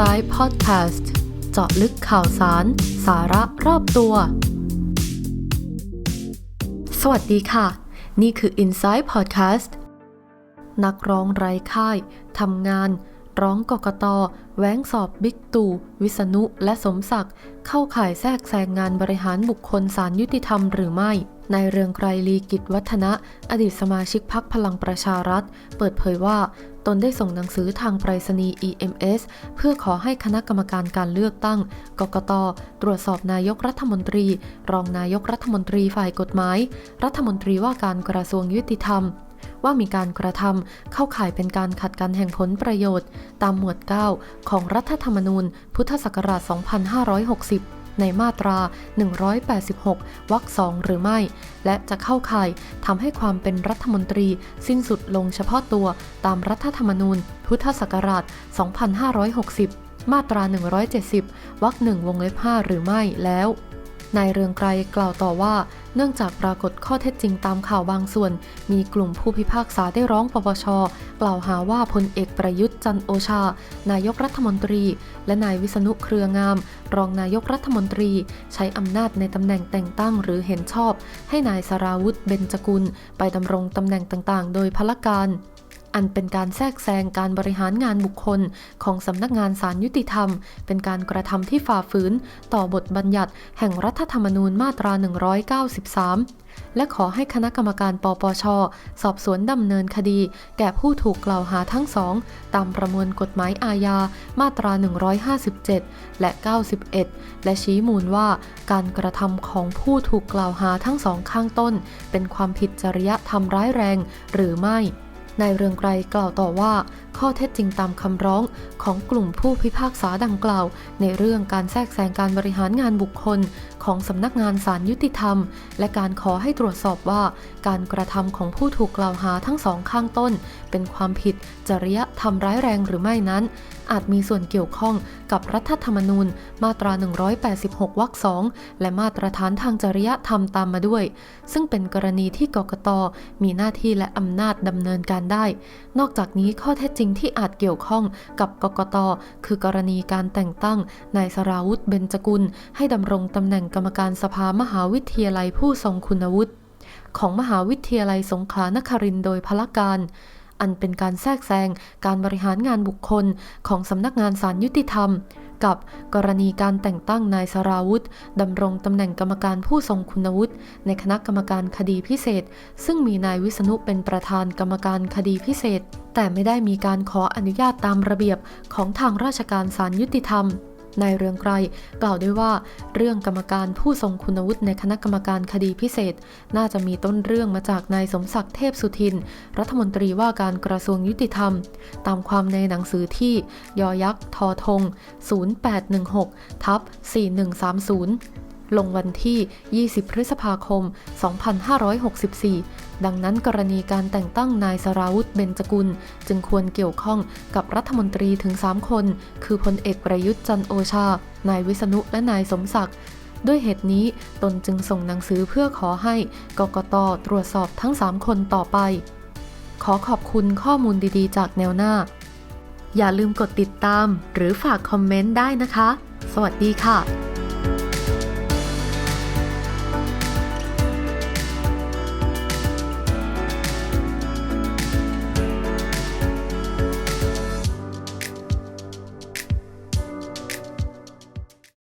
Inside Podcast เจาะลึกข่าวสาร สาระรอบตัว สวัสดีค่ะ นี่คือ Inside Podcast นักร้องไร้ค่ายทำงาน ร้องกกตแว้งสอบบิ๊กตู่วิษณุและสมศักดิ์เข้าข่ายแทรกแซงงานบริหารบุคคลสารยุติธรรมหรือไม่ในายเรืองไกรลีกิจวัฒนะ อดีตสมาชิกพักพลังประชารัฐ เปิดเผยว่า ตนได้ส่งหนังสือทางไปรษณีย์ EMS เพื่อขอให้คณะกรรมการการเลือกตั้ง กกต ตรวจสอบนายกรัฐมนตรี รองนายกรัฐมนตรีฝ่ายกฎหมาย รัฐมนตรีว่าการกระทรวงยุติธรรม ว่ามีการกระทำเข้าข่ายเป็นการขัดกันแห่งผลประโยชน์ ตามหมวด 9 ของรัฐธรรมนูญ พุทธศักราช 2560 ในมาตรา 186 วรรคสองหรือไม่ และจะเข้าข่ายทำให้ความเป็นรัฐมนตรีสิ้นสุดลงเฉพาะตัวตามรัฐธรรมนูญ พุทธศักราช 2560 มาตรา 170 วรรคหนึ่งวงเล็บ 5 หรือไม่แล้ว นายเรืองไกรกล่าวต่อว่า เนื่องจากปรากฏข้อเท็จจริงตามข่าวบางส่วน มีกลุ่มผู้พิพากษาได้ร้องปปช กล่าวหาว่าพลเอกประยุทธ์จันโอชา นายกรัฐมนตรี และนายวิษณุเครืองาม รองนายกรัฐมนตรี ใช้อำนาจในตำแหน่งแต่งตั้งหรือเห็นชอบ ให้นายสราวุธเบญจกุล ไปดำรงตำแหน่งต่างๆ โดยพลการ อันเป็นการแทรกแซงการบริหารงานบุคคลของสำนักงานศาลยุติธรรม เป็นการกระทำที่ฝ่าฝืน ต่อบทบัญญัติ แห่งรัฐธรรมนูญมาตรา 193และขอให้คณะกรรมการปปช สอบสวนดำเนินคดี แก่ผู้ถูกกล่าวหาทั้งสอง ตามประมวลกฎหมายอาญา มาตรา 157 และ 91 และชี้มูลว่า การกระทำของผู้ถูกกล่าวหาทั้งสองข้างต้น เป็นความผิดจริยธรรมร้ายแรงหรือไม่ นายเรืองไกรกล่าวต่อว่า ข้อเท็จจริงตามคำร้องของกลุ่มผู้พิพากษาดังกล่าว ในเรื่องการแทรกแซงการบริหารงานบุคคล ของสำนักงานศาลยุติธรรม และการขอให้ตรวจสอบว่าการกระทำของผู้ถูกกล่าวหาทั้งสองข้างต้น เป็นความผิดจริยธรรมร้ายแรงหรือไม่นั้น อาจมีส่วนเกี่ยวข้องกับรัฐธรรมนูญ มาตรา 186 วรรคสองและมาตรฐานทางจริยธรรมตามมาด้วย ซึ่งเป็นกรณีที่กกตมีหน้าที่และอำนาจดำเนินการได้ นอกจากนี้ข้อเท็จจริงที่อาจเกี่ยวข้องกับกกตคือกรณีการแต่งตั้งนายสราวุธเบญจกุล ให้ดำรงตำแหน่งกรรมการสภามหาวิทยาลัยผู้ทรงคุณวุฒิของมหาวิทยาลัยสงขลานครินโดยพละการ อันเป็นการแทรกแซงการบริหารงานบุคคลของสำนักงานศาลยุติธรรม กับกรณีการแต่งตั้งนายสราวุธดำรงตำแหน่งกรรมการผู้ทรงคุณวุฒิในคณะกรรมการคดีพิเศษ ซึ่งมีนายวิษณุเป็นประธานกรรมการคดีพิเศษ แต่ไม่ได้มีการขออนุญาตตามระเบียบของทางราชการศาลยุติธรรม นายเรืองไกรกล่าวด้วยว่า เรื่องกรรมการผู้ทรงคุณวุฒิในคณะกรรมการคดีพิเศษ น่าจะมีต้นเรื่องมาจากนายสมศักดิ์เทพสุทิน รัฐมนตรีว่าการกระทรวงยุติธรรม ตามความในหนังสือที่ยอยักษ์ทอทง 0816ทับ4130 ลงวันที่ 20 พฤษภาคม 2564 ดังนั้นกรณีการแต่งตั้งนายสราวุธเบญจกุล จึงควรเกี่ยวข้องกับรัฐมนตรีถึง 3 คน คือพลเอกประยุทธ์จันโอชา นายวิษณุและนายสมศักดิ์ด้วยเหตุนี้ตนจึงส่งหนังสือเพื่อขอให้กกตตรวจสอบทั้ง 3 คนต่อไป ขอขอบคุณข้อมูลดีๆ จากแนวหน้า อย่าลืมกดติดตามหรือฝากคอมเมนต์ได้นะคะ สวัสดีค่ะ